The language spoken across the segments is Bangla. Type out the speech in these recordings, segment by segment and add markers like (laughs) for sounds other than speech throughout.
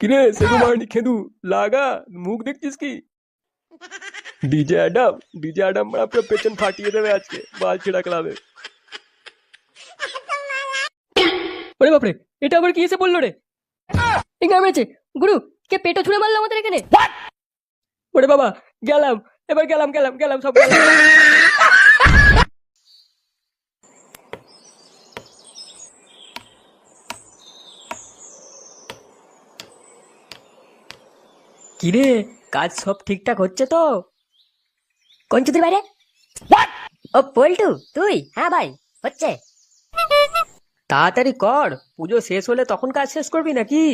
কিরে সেগু মারনি খেদু লাগা মুখ দেখছিস কি? ডিজে অ্যাডাম ডিজে অ্যাডাম মারা পুরো পেছন ফাটিয়ে দেবে আজকে বাল ছেড়া ক্লাবে। ওরে বাপরে এটা আবার কি এসে বলল রে? এই গ্রামে গুরু কে পেটো ছুঁড়ে মারলো আমাদের এখানে? ওরে বাবা গেলাম এবার গেলাম গেলাম গেলাম সব গেলাম। কিরে কাজ সব ঠিকঠাক হচ্ছে তো? কোন চুতির বাইরে ও পল্টু তুই? হ্যাঁ ভাই হচ্ছে। তাড়াতাড়ি কর পুজো শেষ হলে তখন কাজ শেষ করবি নাকি?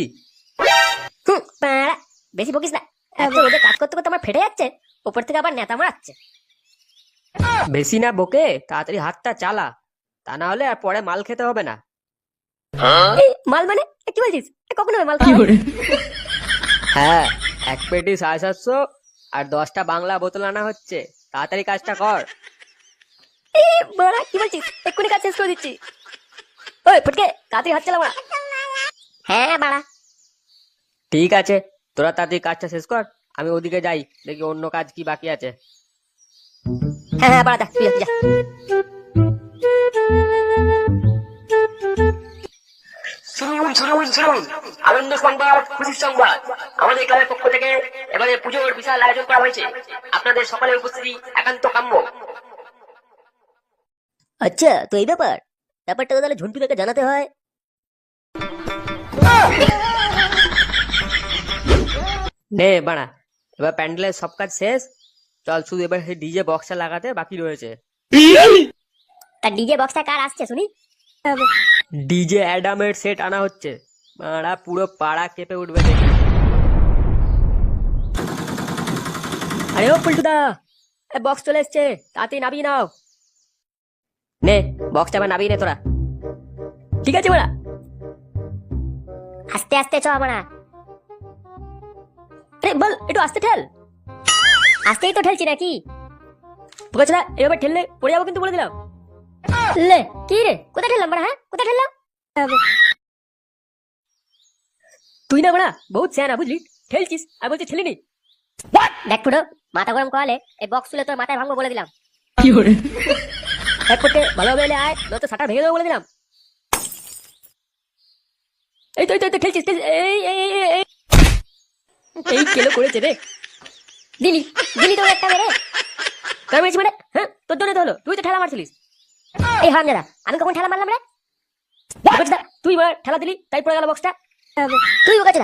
হুম, প্যাঁড়া। বেশি বকিস না। এত রোদে কাজ করতে করতে আমার ফেটে যাচ্ছে উপর থেকে আবার নেতা মারাচ্ছে। বেশি না বকে তাড়াতাড়ি হাতটা চালা তা না হলে আর পরে মাল খেতে হবে না। এই, মাল মানে? এ, কি বলছিস? এ, কখন হবে মাল খাওয়া? (laughs) হ্যাঁ এক পেটি সাড়ে সাতশো আর দশটা বাংলা বোতল আনা হচ্ছে। তাড়াতাড়ি কাজটা কর। এই, বাড়া, কি বলছিস? এক্ষুনি কাজ শেষ করে দিচ্ছি। ওই ফুটকে তাড়াতাড়ি হাত চালা বাড়া। হ্যাঁ বাড়া। ঠিক আছে তোরা তাড়াতাড়ি কাজটা শেষ কর আমি ওদিকে যাই দেখি অন্য কাজ কি বাকি আছে। হ্যাঁ হ্যাঁ বাড়া যা তুই যা, আনন্দ সংবাদ খুশির সংবাদ। আমাদের ক্লাবের পক্ষ থেকে এবারে পুজোর বিশাল আয়োজন করা হয়েছে। আপনাদের সকলের উপস্থিতি একান্ত কাম্য। আচ্ছা তো এই ব্যাপার। ব্যাপারটা তাহলে ঝন্টু কাকে জানাতে হয়। নে বাড়া এবার প্যান্ডেলের সব কাজ শেষ। চল শুধু এবার সেই ডিজে বক্সটা লাগাতে বাকি রয়েছে। তার ডিজে বক্সটা কার আসছে শুনি? ডিজে অ্যাডামের সেট আনা হচ্ছে। মারা পুরো পাড়া কেঁপে উঠবে দেখে। আরে ও পল্টুদা বক্স চলে এসছে তাড়াতাড়ি নামিয়ে নাও। নে বক্সটা এবার নাবিয়ে নে তোরা। ঠিক আছে বাড়া আস্তে আস্তে চ বাড়া আরে বল একটু আস্তে ঠেল। আস্তেই তো ঠেলছি নাকি? পোকাচলা এভাবে ঠেললে পড়ে যাব কিন্তু বলে দিলাম। লে কি রে? কোথায় ঠেললাম বাড়া হ্যাঁ? কোথায় ঠেললাম? তুই না বাড়া বহুত স্যানা বুঝলি? ঠেলছিস আর বলছিস ঠেলিনি। দেখ পুরো মাথা গরম করালে এই বক্স তুলে তোর মাথায় ভাঙবো বলে দিলাম। কি করে? এক করতে ভালোভাবে এলে আয় নয়তো সাটা ভেঙে দেবো বলে দিলাম। এই তো এই তো, খেলছিস খেলছিস। এই এই এই এই, কেলো করেছে রে। দিলি দিলি তো একটা মেরে। কার মেরেছি মানে? হ্যাঁ তোর জন্য তো হলো। তুই তো ঠেলা মারছিলিস। এই হাম দাদা আমি কখন ঠেলা মারলাম রে? তুই মার ঠেলা দিলি তাই পড়ে গেল বক্সটা তুই বোকাচ্ছে